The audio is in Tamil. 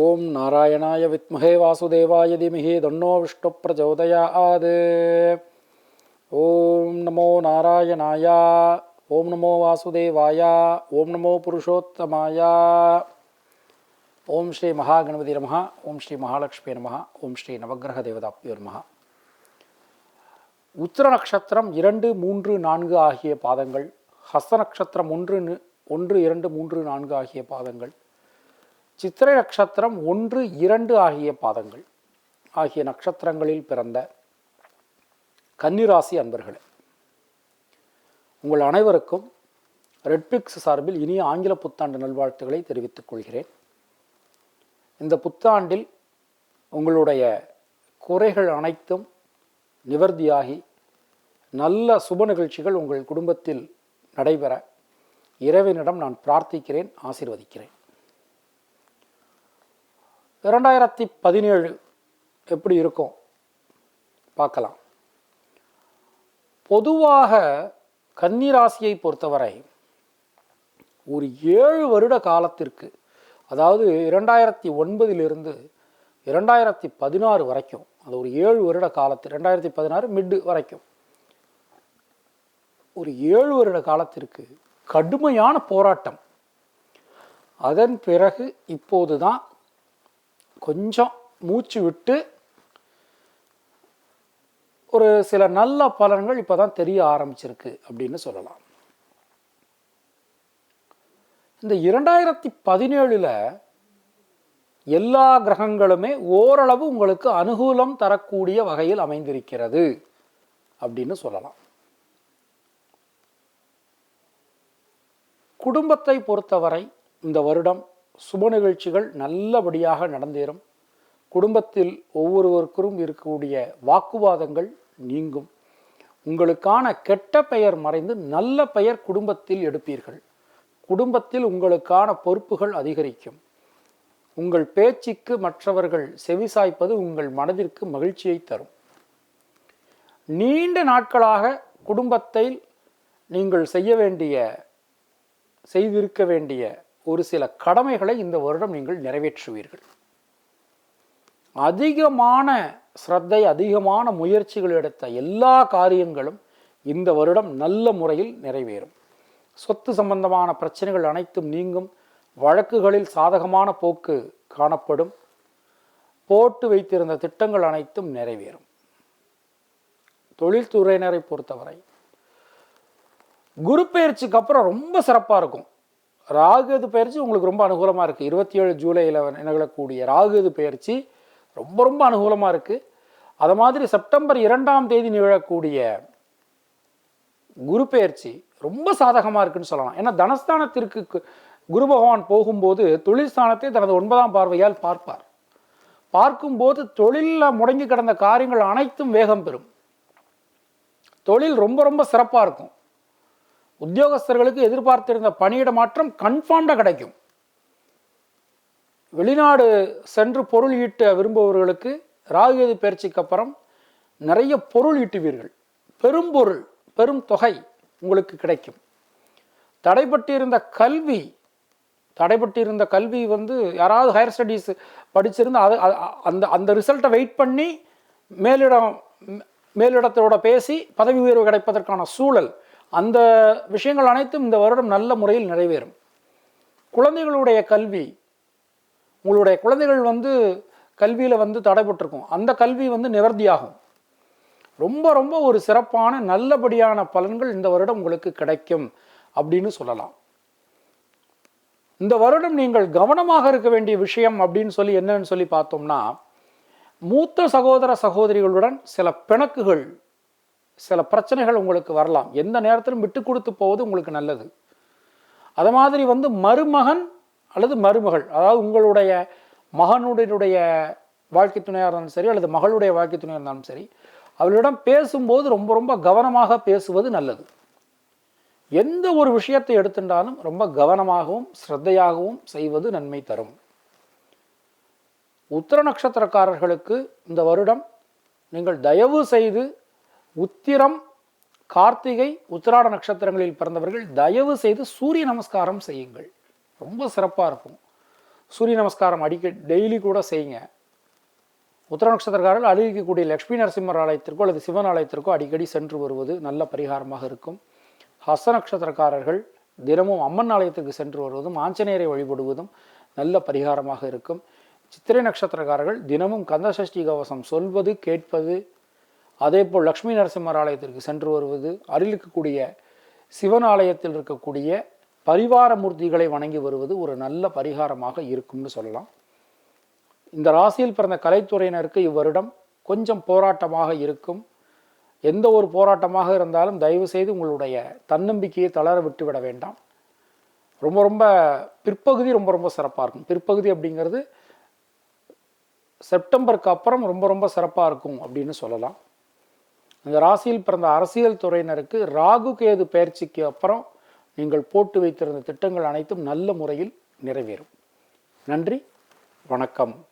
ஓம் நாராயணாய வித்மஹே வாசுதேவாய திமிஹி தன்னோ விஷ்ணு பிரச்சோதயாத் ஓம் நமோ நாராயணாய ஓம் நமோ வாசுதேவாய ஓம் நமோ புருஷோத்தமாய. ஓம் ஸ்ரீ மகாகணபதி நமः ஓம் ஸ்ரீ மகாலட்சுமி நமः ஓம் ஸ்ரீ நவகிரக தேவதாப்பியோ நமः. உத்திர நட்சத்திரம் இரண்டு மூன்று நான்கு ஆகிய பாதங்கள் ஹஸ்த நட்சத்திரம் ஒன்று ஒன்று இரண்டு மூன்று நான்கு ஆகிய பாதங்கள் சித்திரை நட்சத்திரம் ஒன்று இரண்டு ஆகிய பாதங்கள். ஆகிய நட்சத்திரங்களில் பிறந்த கன்னிராசி அன்பர்களே உங்கள் அனைவருக்கும் ரெட்பிக்ஸ் சார்பில் இனிய ஆங்கில புத்தாண்டு நல்வாழ்த்துக்களை தெரிவித்துக் கொள்கிறேன். இந்த புத்தாண்டில் உங்களுடைய குறைகள் அனைத்தும் நிவர்த்தியாகி நல்ல சுப நிகழ்ச்சிகள் உங்கள் குடும்பத்தில் நடைபெற இறைவனிடம் நான் பிரார்த்திக்கிறேன் ஆசிர்வதிக்கிறேன். இரண்டாயிரத்தி பதினேழு எப்படி இருக்கும்? பார்க்கலாம். பொதுவாக கன்னிராசியை பொறுத்தவரை ஒரு ஏழு வருட காலத்திற்கு அதாவது இரண்டாயிரத்தி ஒன்பதிலிருந்து இரண்டாயிரத்தி பதினாறு வரைக்கும் அது ஒரு ஏழு வருட காலத்து ரெண்டாயிரத்தி பதினாறு மிட்டு வரைக்கும் ஒரு ஏழு வருட காலத்திற்கு கடுமையான போராட்டம். அதன் பிறகு இப்போது தான் கொஞ்சம் மூச்சு விட்டு ஒரு சில நல்ல பலன்கள் இப்போ தான் தெரிய ஆரம்பிச்சிருக்கு அப்படின்னு சொல்லலாம். இந்த இரண்டாயிரத்தி பதினேழில் எல்லா கிரகங்களுமே ஓரளவு உங்களுக்கு அனுகூலம் தரக்கூடிய வகையில் அமைந்திருக்கிறது அப்படின்னு சொல்லலாம். குடும்பத்தை பொறுத்தவரை இந்த வருடம் சுப நிகழ்ச்சிகள் நல்லபடியாக நடந்தேறும். குடும்பத்தில் ஒவ்வொருவருக்கும் இருக்கக்கூடிய வாக்குவாதங்கள் நீங்கும். உங்களுக்கான கெட்ட பெயர் மறைந்து நல்ல பெயர் குடும்பத்தில் எடுப்பீர்கள். குடும்பத்தில் உங்களுக்கான பொறுப்புகள் அதிகரிக்கும். உங்கள் பேச்சுக்கு மற்றவர்கள் செவிசாய்ப்பது உங்கள் மனதிற்கு மகிழ்ச்சியை தரும். நீண்ட நாட்களாக குடும்பத்தை நீங்கள் செய்ய வேண்டிய செய்திருக்க வேண்டிய ஒரு சில கடமைகளை இந்த வருடம் நீங்கள் நிறைவேற்றுவீர்கள். அதிகமான ஸ்ரத்தை அதிகமான முயற்சிகள் எடுத்த எல்லா காரியங்களும் இந்த வருடம் நல்ல முறையில் நிறைவேறும். சொத்து சம்பந்தமான பிரச்சனைகள் அனைத்தும் நீங்கும். வழக்குகளில் சாதகமான போக்கு காணப்படும். போட்டு வைத்திருந்த திட்டங்கள் அனைத்தும் நிறைவேறும். தொழில்துறையினரை பொறுத்தவரை. குரு பயிற்சிக்கு அப்புறம் ரொம்ப சிறப்பாக இருக்கும். ராகுது பயிற்சி உங்களுக்கு ரொம்ப அனுகூலமாக இருக்குது இருபத்தி ஏழு ஜூலையில் நிகழக்கூடிய ராகுது பயிற்சி ரொம்ப ரொம்ப அனுகூலமாக இருக்குது அது மாதிரி செப்டம்பர் இரண்டாம் தேதி நிகழக்கூடிய குரு பெயர்ச்சி ரொம்ப சாதகமாக இருக்குன்னு சொல்லலாம். ஏன்னா தனஸ்தானத்திற்கு குரு பகவான் போகும்போது தொழில் ஸ்தானத்தை தனது ஒன்பதாம் பார்வையால் பார்ப்பார். பார்க்கும்போது தொழிலில் முடங்கி கிடந்த காரியங்கள் அனைத்தும் வேகம் பெறும். தொழில் ரொம்ப ரொம்ப சிறப்பாக இருக்கும். உத்தியோகஸ்தர்களுக்கு எதிர்பார்த்திருந்த பணியிட மாற்றம் கன்ஃபார்ம்டாக கிடைக்கும். வெளிநாடு சென்று பொருள் ஈட்ட விரும்புபவர்களுக்கு ராகுகேது பயிற்சிக்கு அப்புறம் நிறைய பொருள் ஈட்டுவீர்கள். பெரும் பொருள் பெரும் தொகை உங்களுக்கு கிடைக்கும். தடைப்பட்டிருந்த கல்வி தடைப்பட்டிருந்த கல்வி வந்து யாராவது ஹையர் ஸ்டடீஸ் படிச்சிருந்து அது அந்த அந்த ரிசல்ட்டை வெயிட் பண்ணி மேலிடம் மே- மேலிடத்தோட பேசி பதவி உயர்வு கிடைப்பதற்கான சூழல் அந்த விஷயங்கள் அனைத்தும் இந்த வருடம் நல்ல முறையில் நிறைவேறும். குழந்தைகளுடைய கல்வி உங்களுடைய குழந்தைகள் வந்து கல்வியில் வந்து தடைப்பட்டிருக்கும் அந்த கல்வி வந்து நிவர்த்தியாகும். ரொம்ப ரொம்ப ஒரு சிறப்பான நல்லபடியான பலன்கள் இந்த வருடம் உங்களுக்கு கிடைக்கும் அப்படின்னு சொல்லலாம். இந்த வருடம் நீங்கள் கவனமாக இருக்க வேண்டிய விஷயம் அப்படின்னு சொல்லி என்னன்னு சொல்லி பார்த்தோம்னா மூத்த சகோதர சகோதரிகளுடன் சில பிணக்குகள் சில பிரச்சனைகள் உங்களுக்கு வரலாம். எந்த நேரத்திலும் விட்டு கொடுத்து போவது உங்களுக்கு நல்லது. அது மாதிரி வந்து மருமகன் அல்லது மருமகள் அதாவது உங்களுடைய மகனுடைய வாழ்க்கை துணையாக இருந்தாலும் சரி அல்லது மகளுடைய வாழ்க்கை துணையாக இருந்தாலும் சரி அவளிடம் பேசும்போது ரொம்ப ரொம்ப கவனமாக பேசுவது நல்லது. எந்த ஒரு விஷயத்தை எடுத்துட்டாலும் ரொம்ப கவனமாகவும் ஸ்ரத்தையாகவும் செய்வது நன்மை தரும். உத்திர நட்சத்திரக்காரர்களுக்கு இந்த வருடம் நீங்கள் தயவு செய்து உத்திரம் கார்த்திகை உத்திராட நட்சத்திரங்களில் பிறந்தவர்கள் தயவு செய்து சூரிய நமஸ்காரம் செய்யுங்கள். ரொம்ப சிறப்பாக இருக்கும். சூரிய நமஸ்காரம் அடிக்க டெய்லி கூட செய்யுங்க. உத்திர நட்சத்திரக்காரர்கள் அருகிக்கக்கூடிய லக்ஷ்மி நரசிம்மர் ஆலயத்திற்கோ அல்லது சிவன் ஆலயத்திற்கோ அடிக்கடி சென்று வருவது நல்ல பரிகாரமாக இருக்கும். ஹஸ்த நட்சத்திரக்காரர்கள் தினமும் அம்மன் ஆலயத்திற்கு சென்று வருவதும் ஆஞ்சநேயரை வழிபடுவதும் நல்ல பரிகாரமாக இருக்கும். சித்திரை நட்சத்திரக்காரர்கள் தினமும் கந்தசஷ்டி கவசம் சொல்வது கேட்பது அதேபோல் லக்ஷ்மி நரசிம்மர் ஆலயத்திற்கு சென்று வருவது அருகில் இருக்கக்கூடிய சிவன் ஆலயத்தில் இருக்கக்கூடிய பரிவார மூர்த்திகளை வணங்கி வருவது ஒரு நல்ல பரிகாரமாக இருக்கும்னு சொல்லலாம். இந்த ராசியில் பிறந்த கலைத்துறையினருக்கு இவ்வருடம் கொஞ்சம் போராட்டமாக இருக்கும். எந்த ஒரு போராட்டமாக இருந்தாலும் தயவு செய்து உங்களுடைய தன்னம்பிக்கையை தளர விட்டு விட வேண்டாம். ரொம்ப ரொம்ப பிற்பகுதி ரொம்ப ரொம்ப சிறப்பாக இருக்கும். பிற்பகுதி அப்படிங்கிறது செப்டம்பருக்கு அப்புறம் ரொம்ப ரொம்ப சிறப்பாக இருக்கும் அப்படின்னு சொல்லலாம். இந்த ராசியில் பிறந்த அரசியல் துறையினருக்கு ராகு கேது பயிற்சிக்கு அப்புறம் நீங்கள் போட்டு வைத்திருந்த திட்டங்கள் அனைத்தும் நல்ல முறையில் நிறைவேறும். நன்றி வணக்கம்.